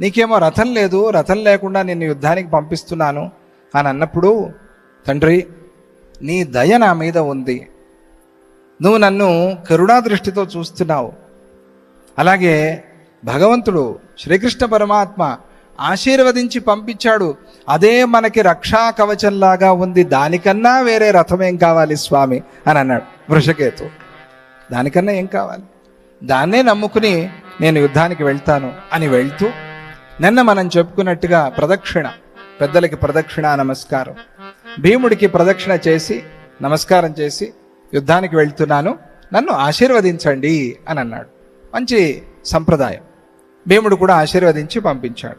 నీకేమో రథం లేదు రథం లేకుండా నిన్ను యుద్ధానికి పంపిస్తున్నాను అని అన్నప్పుడు తండ్రి నీ దయ నా మీద ఉంది. నువ్వు నన్ను కరుణా దృష్టితో చూస్తున్నావు. అలాగే భగవంతుడు శ్రీకృష్ణ పరమాత్మ ఆశీర్వదించి పంపించాడు. అదే మనకి రక్షా కవచంలాగా ఉంది. దానికన్నా వేరే రథం ఏం కావాలి స్వామి? అని అన్నాడు వృషకేతు. దానికన్నా ఏం కావాలి? దాన్నే నమ్ముకుని నేను యుద్ధానికి వెళ్తాను అని వెళ్తూ నిన్న మనం చెప్పుకున్నట్టుగా ప్రదక్షిణ పెద్దలకి ప్రదక్షిణ నమస్కారం. భీముడికి ప్రదక్షిణ చేసి నమస్కారం చేసి యుద్ధానికి వెళ్తున్నాను. నన్ను ఆశీర్వదించండి అని అన్నాడు. మంచి సంప్రదాయం. భీముడు కూడా ఆశీర్వదించి పంపించాడు.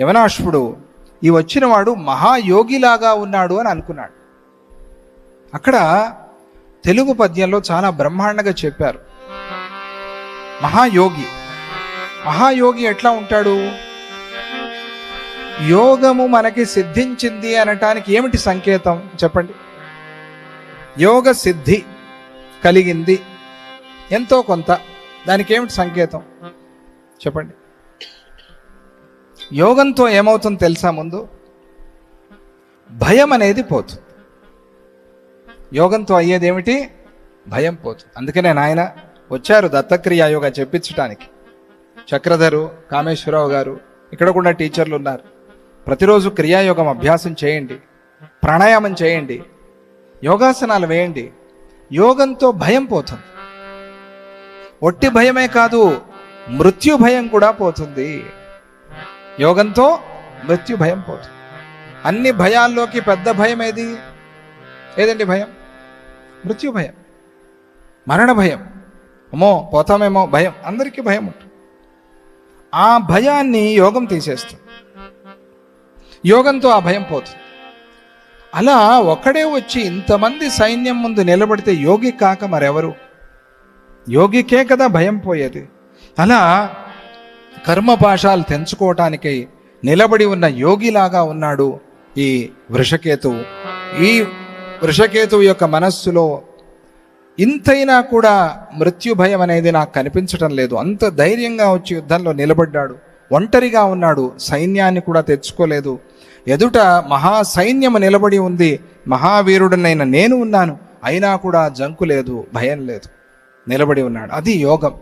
యవనాశ్వుడు ఈ వచ్చినవాడు మహాయోగిలాగా ఉన్నాడు అని అనుకున్నాడు. అక్కడ తెలుగు పద్యంలో చాలా బ్రహ్మాండంగా చెప్పారు. మహాయోగి. మహాయోగి ఎట్లా ఉంటాడు? యోగము మనకి సిద్ధించింది అనటానికి ఏమిటి సంకేతం? చెప్పండి. యోగ సిద్ధి కలిగింది. ఎంతో కొంత. దానికి ఏమిటి సంకేతం? చెప్పండి. యోగంతో ఏమవుతుందో తెలుసా ముందు? భయం అనేది పోతుంది. యోగంతో అయ్యేది ఏమిటి? భయం పోతుంది. అందుకనే నాయన వచ్చారు దత్తక్రియ యోగా చెప్పించడానికి చక్రధరు కామేశ్వరరావు గారు ఇక్కడ కూడా టీచర్లు ఉన్నారు. ప్రతిరోజు క్రియాయోగం అభ్యాసం చేయండి. ప్రాణాయామం చేయండి. యోగాసనాలు వేయండి. యోగంతో భయం పోతుంది. ఒట్టి భయమే కాదు మృత్యు భయం కూడా పోతుంది. యోగంతో మృత్యు భయం పోతుంది. అన్ని భయాల్లోకి పెద్ద భయం ఏది? ఏదండి భయం? మృత్యు భయం. మరణ భయం. అమ్మో పోతామేమో భయం. అందరికీ భయం ఉంటుంది. ఆ భయాన్ని యోగం తీసేస్తుంది. యోగంతో ఆ భయం పోతుంది. అలా ఒక్కడే వచ్చి ఇంతమంది సైన్యం ముందు నిలబడితే యోగి కాక మరెవరు? యోగికే కదా భయం పోయేది. అలా కర్మపాశాలు తెంచుకోవటానికై నిలబడి ఉన్న యోగిలాగా ఉన్నాడు ఈ వృషకేతువు. ఈ వృషకేతువు యొక్క మనస్సులో ఇంతైనా కూడా మృత్యు భయం అనేది నాకు కనిపించటం లేదు. అంత ధైర్యంగా వచ్చి యుద్ధంలో నిలబడ్డాడు. ఒంటరిగా ఉన్నాడు సైన్యాన్ని కూడా తెచ్చుకోలేదు. ఎదుట మహా సైన్యము నిలబడి ఉంది మహావీరుడనైన నేను ఉన్నాను అయినా కూడా జంకు లేదు భయం లేదు. నిలబడి ఉన్నాడు. అది యోగం.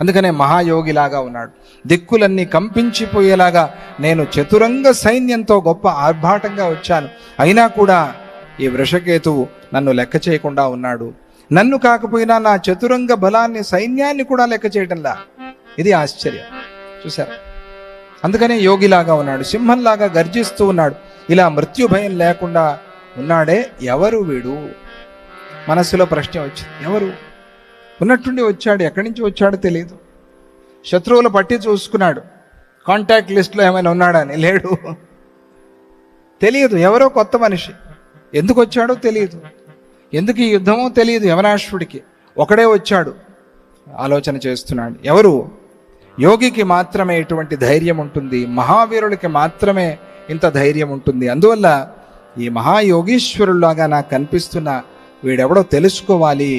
అందుకనే మహాయోగిలాగా ఉన్నాడు. దిక్కులన్నీ కంపించిపోయేలాగా నేను చతురంగ సైన్యంతో గొప్ప ఆర్భాటంగా వచ్చాను. అయినా కూడా ఈ వృషకేతువు నన్ను లెక్క చేయకుండా ఉన్నాడు. నన్ను కాకపోయినా నా చతురంగ బలాన్ని సైన్యాన్ని కూడా లెక్క చేయటంలా. ఇది ఆశ్చర్యం. చూసారు అందుకనే యోగిలాగా ఉన్నాడు సింహంలాగా గర్జిస్తూ ఉన్నాడు. ఇలా మృత్యు భయం లేకుండా ఉన్నాడే ఎవరు వీడు? మనసులో ప్రశ్న వచ్చింది ఎవరు? ఉన్నట్టుండి వచ్చాడు ఎక్కడి నుంచి వచ్చాడో తెలియదు శత్రువులు పట్టి చూసుకున్నాడు. కాంటాక్ట్ లిస్ట్లో ఏమైనా ఉన్నాడని లేడు. తెలియదు ఎవరో కొత్త మనిషి. ఎందుకు వచ్చాడో తెలియదు ఎందుకు ఈ యుద్ధమో తెలియదు యవనాశ్వుడికి ఒకడే వచ్చాడు. ఆలోచన చేస్తున్నాడు ఎవరు? యోగికి మాత్రమే ఇటువంటి ధైర్యం ఉంటుంది మహావీరుడికి మాత్రమే ఇంత ధైర్యం ఉంటుంది. అందువల్ల ఈ మహాయోగీశ్వరుల్లాగా నాకు కనిపిస్తున్న వీడెవడో తెలుసుకోవాలి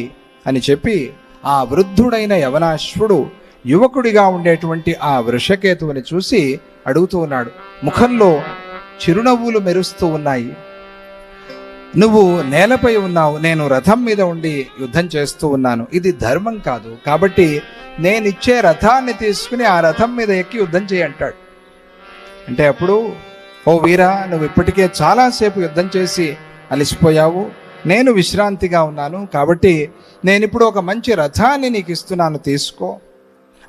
అని చెప్పి ఆ వృద్ధుడైన యవనాశ్వుడు యువకుడిగా ఉండేటువంటి ఆ వృషకేతువుని చూసి అడుగుతూ ఉన్నాడు ముఖంలో చిరునవ్వులు మెరుస్తూ ఉన్నాయి నువ్వు నేలపై ఉన్నావు నేను రథం మీద ఉండి యుద్ధం చేస్తూ ఉన్నాను. ఇది ధర్మం కాదు. కాబట్టి నేనిచ్చే రథాన్ని తీసుకుని ఆ రథం మీద ఎక్కి యుద్ధం చేయి అంటాడు. అంటే అప్పుడు ఓ వీరా నువ్వు ఇప్పటికే చాలాసేపు యుద్ధం చేసి అలసిపోయావు. నేను విశ్రాంతిగా ఉన్నాను. కాబట్టి నేను ఇప్పుడు ఒక మంచి రథాన్ని నీకు ఇస్తున్నాను తీసుకో.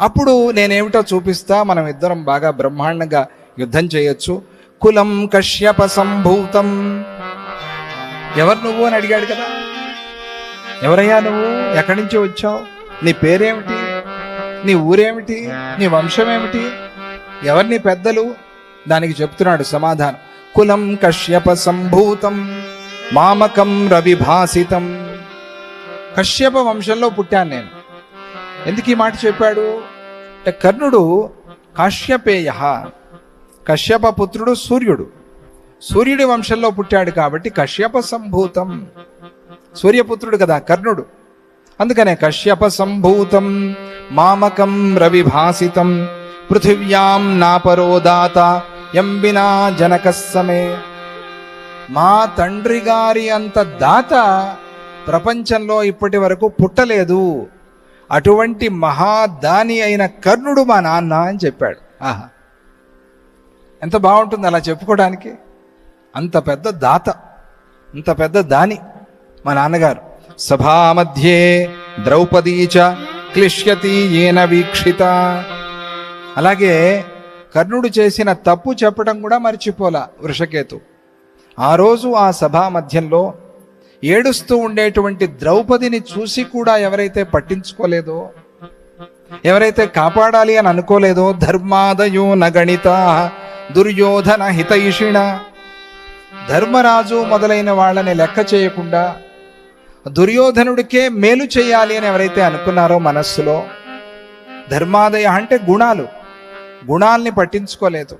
అప్పుడు నేనేమిటో చూపిస్తా. మనం ఇద్దరం బాగా బ్రహ్మాండంగా యుద్ధం చేయొచ్చు. కులం కశ్యప సంభూతం. ఎవరు నువ్వు అని అడిగాడు కదా. ఎవరయ్యా నువ్వు? ఎక్కడి నుంచి వచ్చావు? నీ పేరేమిటి? నీ ఊరేమిటి? నీ వంశం ఏమిటి ఎవరు నీ పెద్దలు? దానికి చెప్తున్నాడు సమాధానం. కులం కశ్యప సంభూతం మామకం రవిభాసితం. కశ్యప వంశంలో పుట్టాను నేను. ఎందుకు ఈ మాట చెప్పాడు? అంటే కర్ణుడు కాశ్యపేయ కశ్యప పుత్రుడు సూర్యుడు. సూర్యుడి వంశంలో పుట్టాడు కాబట్టి కశ్యప సంభూతం. సూర్యపుత్రుడు కదా కర్ణుడు. అందుకనే కశ్యప సంభూతం మామకం రవిభాసితం పృథివ్యాం నాపరోదాత ఎంబినా జనక సమే మా తండ్రి గారి అంత దాత ప్రపంచంలో ఇప్పటి వరకు పుట్టలేదు. అటువంటి మహాదాని అయిన కర్ణుడు మా నాన్న అని చెప్పాడు. ఆహా. ఎంత బాగుంటుంది అలా చెప్పుకోవడానికి? అంత పెద్ద దాత అంత పెద్ద దాని మా నాన్నగారు. సభా మధ్యే ద్రౌపదీ చ క్లిష్యతి ఏన వీక్షిత. అలాగే కర్ణుడు చేసిన తప్పు చెప్పడం కూడా మర్చిపోలా వృషకేతు. ఆ రోజు ఆ సభా మధ్యంలో ఏడుస్తూ ఉండేటువంటి ద్రౌపదిని చూసి కూడా ఎవరైతే పట్టించుకోలేదో ఎవరైతే కాపాడాలి అని అనుకోలేదో ధర్మాదయో నగణిత దుర్యోధన హితైషిణ ధర్మరాజు మొదలైన వాళ్ళని లెక్క చేయకుండా దుర్యోధనుడికే మేలు చేయాలి అని ఎవరైతే అనుకున్నారో మనస్సులో ధర్మాదయ అంటే గుణాలు. గుణాల్ని పట్టించుకోలేదు.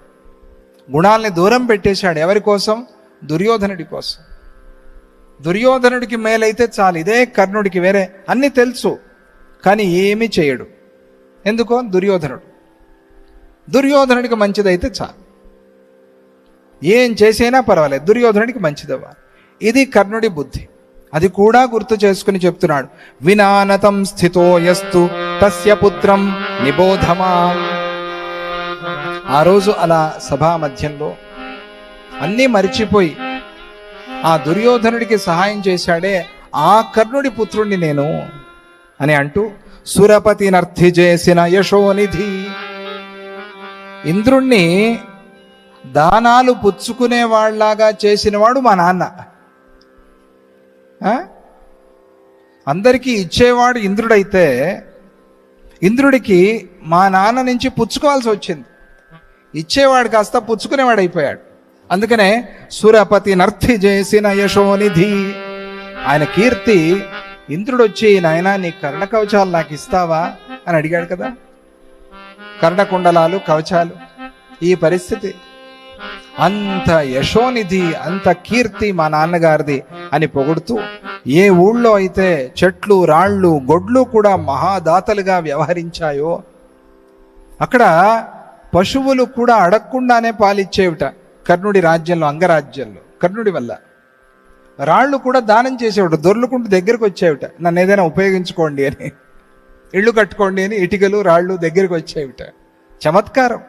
గుణాల్ని దూరం పెట్టేశాడు. ఎవరి కోసం? దుర్యోధనుడి కోసం. దుర్యోధనుడికి మేలైతే చాలు. ఇదే కర్ణుడికి వేరే అన్నీ తెలుసు కానీ ఏమీ చేయడు. ఎందుకో? దుర్యోధనుడు. దుర్యోధనుడికి మంచిదైతే చాలు. ఏం చేసైనా పర్వాలేదు. దుర్యోధనుడికి మంచిదవ్వాలి ఇది కర్ణుడి బుద్ధి. అది కూడా గుర్తు చేసుకుని చెప్తున్నాడు. వినానతం స్థితో యస్తు తస్య పుత్రం నిబోధమా. ఆ రోజు అలా సభా మధ్యంలో అన్నీ మరిచిపోయి ఆ దుర్యోధనుడికి సహాయం చేశాడే ఆ కర్ణుడి పుత్రుణ్ణి నేను అని అంటూ సురపతి నర్థి చేసిన యశోనిధి. ఇంద్రుణ్ణి దానాలు పుచ్చుకునేవాళ్ళాగా చేసినవాడు మా నాన్న. ఆ? అందరికీ ఇచ్చేవాడు ఇంద్రుడైతే ఇంద్రుడికి మా నాన్న నుంచి పుచ్చుకోవాల్సి వచ్చింది. ఇచ్చేవాడు కాస్త పుచ్చుకునేవాడు అయిపోయాడు అందుకనే సూర్యపతి నర్తి చేసిన యశోనిధి ఆయన కీర్తి ఇంద్రుడు వచ్చి నాయన నీ కర్ణ కవచాలు నాకు ఇస్తావా? అని అడిగాడు కదా. కర్ణకుండలాలు కవచాలు. ఈ పరిస్థితి అంత యశోనిధి అంత కీర్తి మా నాన్నగారిది అని పొగుడుతూ ఏ ఊళ్ళో అయితే చెట్లు రాళ్ళు గొడ్లు కూడా మహాదాతలుగా వ్యవహరించాయో అక్కడ పశువులు కూడా అడగకుండానే పాలిచ్చేవిట కర్ణుడి రాజ్యంలో అంగరాజ్యంలో కర్ణుడి వల్ల. రాళ్ళు కూడా దానం చేసేవిట దొర్లుకుంటూ దగ్గరకు వచ్చేవిట. నన్ను ఏదైనా ఉపయోగించుకోండి అని ఇళ్ళు కట్టుకోండి అని ఇటుకలు రాళ్ళు దగ్గరికి వచ్చేవిట. చమత్కారం.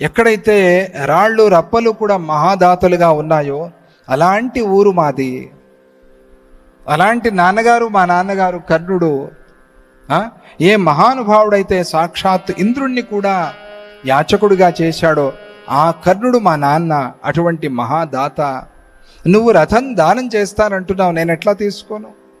ఎక్కడైతే రాళ్ళు రప్పలు కూడా మహాదాతలుగా ఉన్నాయో అలాంటి ఊరు మాది. అలాంటి నాన్నగారు మా నాన్నగారు కర్ణుడు ఏ మహానుభావుడైతే సాక్షాత్ ఇంద్రుణ్ణి కూడా యాచకుడిగా చేశాడో ఆ కర్ణుడు మా నాన్న అటువంటి మహాదాత. నువ్వు రథం దానం చేస్తానంటున్నావు నేను ఎట్లా తీసుకోను?